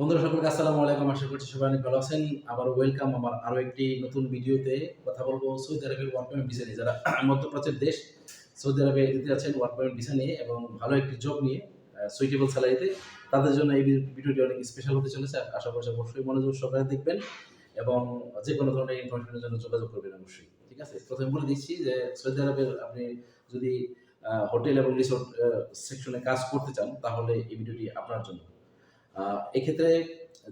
বন্ধুরা, সকলকে আসসালামু আলাইকুম। আশা করছি সবাই অনেক ভালো আছেন। আবার ওয়েলকাম আমার আরও একটি নতুন ভিডিওতে কথা বলব সৌদি আরবের ওয়ার্ক পারমিট ভিসা নিয়ে। যারা মধ্যপ্রাচ্যের দেশ, সৌদি আরবে যেতে আছেন ওয়ার্ক পারমিট ভিসা নিয়ে এবং ভালো একটি জব নিয়ে সুইটেবল স্যালারিতে তাদের জন্য এই ভিডিওটি অনেক স্পেশাল হতে চলেছে। আশা করছি অবশ্যই মনোযোগ সহকারে দেখবেন এবং যে কোনো ধরনের ইনফরমেশনের জন্য যোগাযোগ করবেন অবশ্যই। ঠিক আছে? প্রথমে বলে দিচ্ছি যে সৌদি আরবের আপনি যদি হোটেল এবং রিসোর্ট সেকশনে কাজ করতে চান, তাহলে এই ভিডিওটি আপনার জন্য। এক্ষেত্রে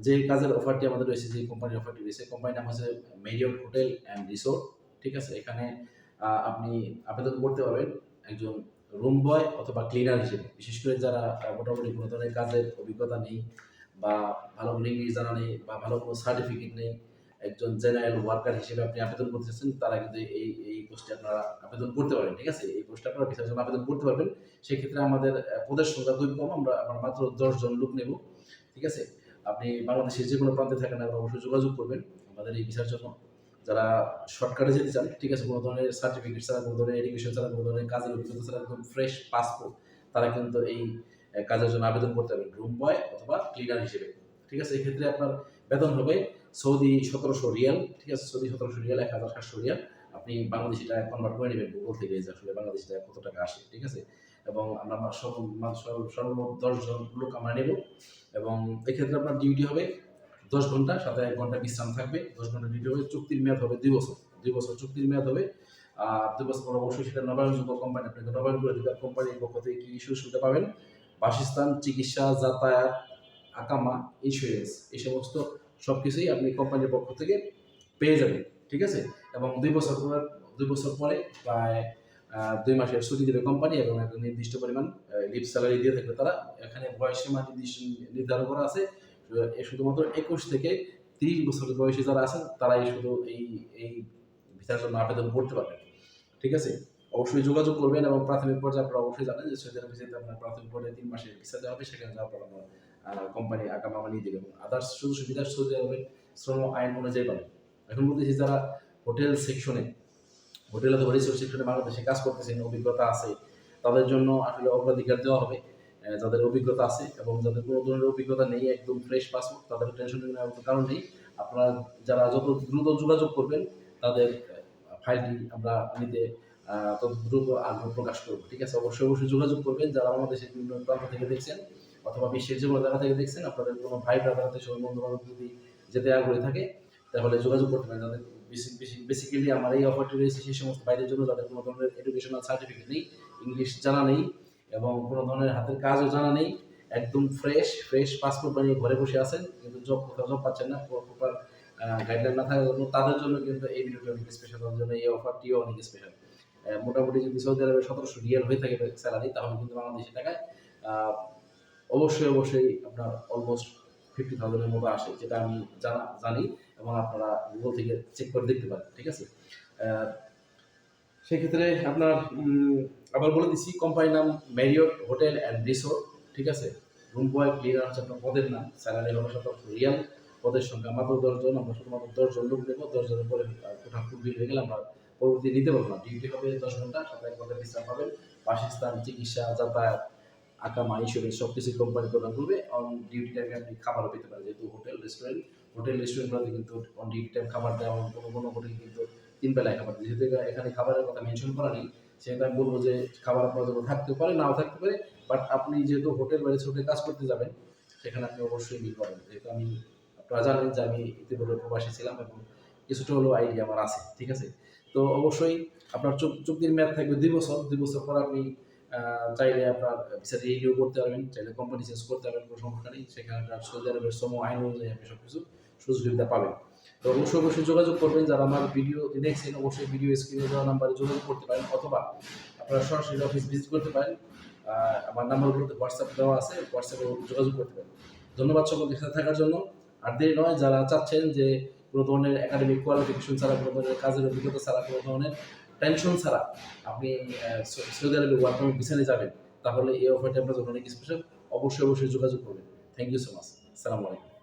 যে কাজের অফারটি আমাদের রয়েছে, যে কোম্পানির অফারটি রয়েছে কোম্পানির নাম হচ্ছে মেরিয়ট হোটেল অ্যান্ড রিসোর্ট ঠিক আছে? এখানে আপনি আবেদন করতে পারবেন একজন রুম বয় অথবা ক্লিনার হিসেবে। বিশেষ করে যারা মোটামুটি কোনো ধরনের কাজের অভিজ্ঞতা নেই বা ভালো কোনো ইংলিশ জানা নেই বা ভালো কোনো সার্টিফিকেট নেই, একজন জেনারেল ওয়ার্কার হিসেবে আপনি আবেদন করতে চাচ্ছেন, তারা কিন্তু এই এই পোস্টে আপনারা আবেদন করতে পারেন ঠিক আছে? এই পোস্টে আপনারা ভিসার জন্য আবেদন করতে পারবেন। সেক্ষেত্রে আমাদের পদের সংখ্যা খুবই কম, আমরা আমরা মাত্র দশজন লোক নেব। ঠিক আছে? আপনি বাংলাদেশের যে কোনো প্রান্তে থাকেন আপনি অবশ্যই যোগাযোগ করবেন আমাদের এই ভিসার জন্য। যারা শর্টকাটে যেতে চান, ঠিক আছে, কোনো ধরনের সার্টিফিকেট ছাড়া, কোনো ধরনের এডুকেশন ছাড়া, কোনো ধরনের কাজের অভিজ্ঞতা ছাড়া, একদম ফ্রেশ পাসপোর্ট তারা কিন্তু এই কাজের জন্য আবেদন করতে পারবেন। রুম বয় অথবা ক্লিনার হিসেবে। ঠিক আছে? এক্ষেত্রে আপনার বেতন হবে সৌদি সতেরোশো রিয়াল, ঠিক আছে? সৌদি সতেরোশো রিয়াল, এক হাজার সাতশো রিয়াল। আপনি বাংলাদেশি টাকা কনভার্ট করে নেবেন, গুগল থেকে, যে আসলে বাংলাদেশি টাকা কত টাকা আসে, ঠিক আছে? এবং আমরা সর্ব- সর্ব- সর্বমোট দশজন লোক আমরা নেব এবং এক্ষেত্রে আপনার ডিউটি হবে দশ ঘণ্টা, সাথে এক ঘণ্টা বিশ্রাম থাকবে। দশ ঘণ্টা ডিউটি হবে, চুক্তির মেয়াদ হবে দুই বছর। দুই বছর চুক্তির মেয়াদ হবে। আর দুই বছর পর অবশ্যই সেটা নবায়নযোগ্য কোম্পানি আপনাকে নবায়ন করে দেবে কোম্পানির পক্ষ থেকে কী সুযোগ সুবিধা পাবেন? বাসস্থান, চিকিৎসা, যাতায়াত, আকামা ইন্স্যুরেন্স এই সমস্ত সব কিছুই আপনি কোম্পানির পক্ষ থেকে পেয়ে যাবেন। ঠিক আছে? এবং দুই বছর পর, দুই বছর পরে প্রায় দুই মাসের ছুটি দেবে কোম্পানি এবং একটা নির্দিষ্ট পরিমাণ লিভ স্যালারি দিয়ে থাকবে তারা। এখানে বয়স সীমা নির্দিষ্ট নির্ধারণ করা আছে। শুধুমাত্র একুশ থেকে তিরিশ বছর বয়সে যারা আছেন, তারাই শুধু এই এই ভিসার জন্য আবেদন করতে পারবেন। ঠিক আছে? অবশ্যই যোগাযোগ করবেন এবং প্রাথমিক পর্যায়ে আপনারা অবশ্যই জানেন যে সৌদি যেতে আপনার প্রাথমিক পর্যায়ে তিন মাসের ভিসা দেওয়া হবে, সেখানে যাওয়ার পর আপনার কোম্পানি আকামা বানিয়ে দেবে এবং আদার্স সুযোগ সুবিধা সৌদি আরবের শ্রম আইন অনুযায়ী পাবেন এখন বলতেছি যারা হোটেল সেকশনে হোটেল অথবা রিসোর্ট সেকশনে বাংলাদেশে কাজ করতেছেন অভিজ্ঞতা আছে। তাদের জন্য আসলে অগ্রাধিকার দেওয়া হবে যাদের অভিজ্ঞতা আছে এবং যাদের কোনো ধরনের অভিজ্ঞতা নেই, একদম ফ্রেশ পাসপোর্ট তাদের টেনশন নেওয়ার কোনো কারণ নেই। আপনারা যারা যত দ্রুত যোগাযোগ করবেন, তাদের ফাইলটি আমরা নিতে তত দ্রুত আগ্রহ প্রকাশ করব, ঠিক আছে? অবশ্যই অবশ্যই যোগাযোগ করবেন। যারা বাংলাদেশের বিভিন্ন প্রান্ত থেকে দেখছেন অথবা বিশ্বের যে কোনো জায়গা থেকে দেখছেন, আপনাদের কোনো ভাই ব্রাদারাতে সবাই বন্ধু বান্ধব যদি যেতে আগ্রহী থাকে, তাহলে যোগাযোগ করতে পারেন। যাদের বেসিক্যালি আমার এই অফারটি রয়েছে সেই সমস্ত বাইরের জন্য যাদের কোনো ধরনের এডুকেশনাল সার্টিফিকেট নেই ইংলিশ জানা নেই এবং কোনো ধরনের হাতের কাজও জানা নেই, একদম ফ্রেশ ফ্রেশ পাসপোর্ট বানিয়ে ঘরে বসে আছেন, কিন্তু জব কোথাও জব পাচ্ছেন না প্রপার গাইডলাইন না থাকার জন্য তাদের জন্য কিন্তু এই ভিডিওটি অনেক স্পেশাল তাদের জন্য এই অফারটিও অনেক স্পেশাল মোটামুটি যদি সৌদি আরবে সতেরোশো রিয়াল হয়ে থাকে স্যালারি তাহলে কিন্তু বাংলাদেশি টাকায় অবশ্যই অবশ্যই আপনার অলমোস্ট ফিফটি থাউজেন্ডের মতো আসে, যেটা আমি জানা, জানি। এবং আপনারা গুগল থেকে চেক করে দেখতে পারেন, ঠিক আছে? সেক্ষেত্রে আপনার আবার বলে দিচ্ছি কোম্পানির নাম ম্যারিয়ট হোটেল অ্যান্ড রিসোর্ট ঠিক আছে? রুম বয় ক্লিনার হচ্ছে আপনার পদের নাম। স্যালারি হবে শতাংশ রিয়াল পদের সংখ্যা মাত্র দশজন আমরা শুধুমাত্র দশজন লোক নেব দশজনের পরে কোঠা ফুলবিল হয়ে গেলে আমরা পরবর্তী নিতে পারব না। ডিউটি হবে দশ ঘণ্টা, সাথে ঘণ্টা বিশ্রাম পাবেন। বাসস্থান চিকিৎসা, যাতায়াত আকামা ইন্স্যুরেন্স সব কিছু কোম্পানি প্রদান করবে। অন ডিউটি টাইমে আপনি খাবারও পেতে পারেন, যেহেতু হোটেল রেস্টুরেন্ট হোটেল রেস্টুরেন্টগুলোতে কিন্তু অন ডিউটি টাইম খাবার দেওয়া হয়, কোনো কোনো হোটেল কিন্তু তিন বেলায় খাবার দেয়। যেহেতু এখানে খাবারের কথা মেনশন করা নেই সেটা আমি বলব যে খাবার আপনার জন্য থাকতে পারে, নাও থাকতে পারে বাট আপনি যেহেতু হোটেল বা রিসোর্টে কাজ করতে যাবেন, সেখানে আপনি অবশ্যই মিল পাবেন যেহেতু আমি আপনারা জানেন যে আমি ইতিপূর্বে প্রবাসী ছিলাম এবং কিছুটা হলেও আইডিয়া আমার আছে, ঠিক আছে? তো অবশ্যই আপনার চুক- চুক্তির মেয়াদ থাকবে দুই বছর। দুই বছর পর আপনি চাইলে আপনার ভিসাটি রিনিউ করতে পারবেন, চাইলে কোম্পানি চেঞ্জ করতে পারবেন, কোনো সমস্যা নেই। সেখানে সৌদি আরবের শ্রম আইন অনুযায়ী আপনি সব কিছু সুযোগ সুবিধা পাবেন। তো অবশ্যই অবশ্যই যোগাযোগ করবেন। যারা আমার ভিডিও দেখছেন, অবশ্যই ভিডিও স্ক্রিনে দেওয়া নাম্বারে যোগাযোগ করতে পারেন, অথবা আপনারা সরাসরি অফিস ভিজিট করতে পারেন। আমার নাম্বারগুলোতে হোয়াটসঅ্যাপ দেওয়া আছে হোয়াটসঅ্যাপে যোগাযোগ করতে পারেন। ধন্যবাদ সকলকে সাথে থাকার জন্য। আর দেরি নয়, যারা চাচ্ছেন যে কোনো ধরনের একাডেমিক কোয়ালিফিকেশন ছাড়া, কোনো ধরনের কাজের অভিজ্ঞতা ছাড়া, কোনো ধরনের টেনশন ছাড়া আপনি সৌদি আরবে ওয়ার্ক ভিসানে যাবেন, তাহলে এই অফারটি আপনার জন্য অনেক স্পেশাল অবশ্যই অবশ্যই যোগাযোগ করবেন। থ্যাংক ইউ সো মাচ আসসালামু আলাইকুম